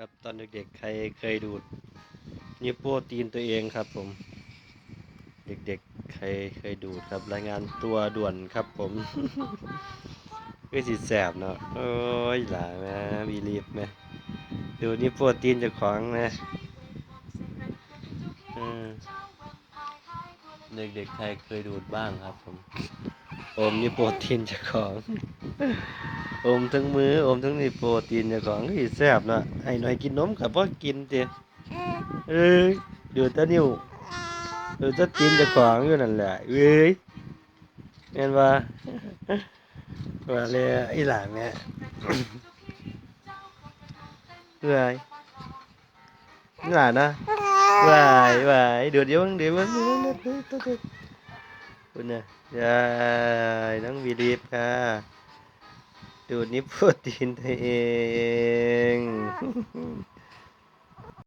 ครับตอนเด็กๆใครเคยดูดนิ้วโป้ตีนตัวเองครับผม เด็กๆใครเคยดูดครับรายงานตัวด่วนครับผมคือสิแสบเนาะโอ้ยหลาแม่บีรีบไหมดูนิ้วโป้ตีนจ้าของนะอืมเด็กๆใครเคยดูดบ้างครับผมอมนิ้วโป้ตีนจ้าของ อมทั้งมืออมทั้งนี่โปรตีนจ้าของก็แซ่บนะให้หน่อยกินนมกับพ่อกินเตะเออดูตะนิ้วดูตะตีนจ้าของอยู่นั่นแหละเว้ยแม่นวะว่าเลยอีหลานเนี่ยเว้ยนี่หลานนะเว้ยเว้ยเดือดเดี๋ยวมึงเดี๋ยวมึงคุณเนี่ยยายน้องวีรีฟค่ะ ดูดนิโปรตีนตัวเอง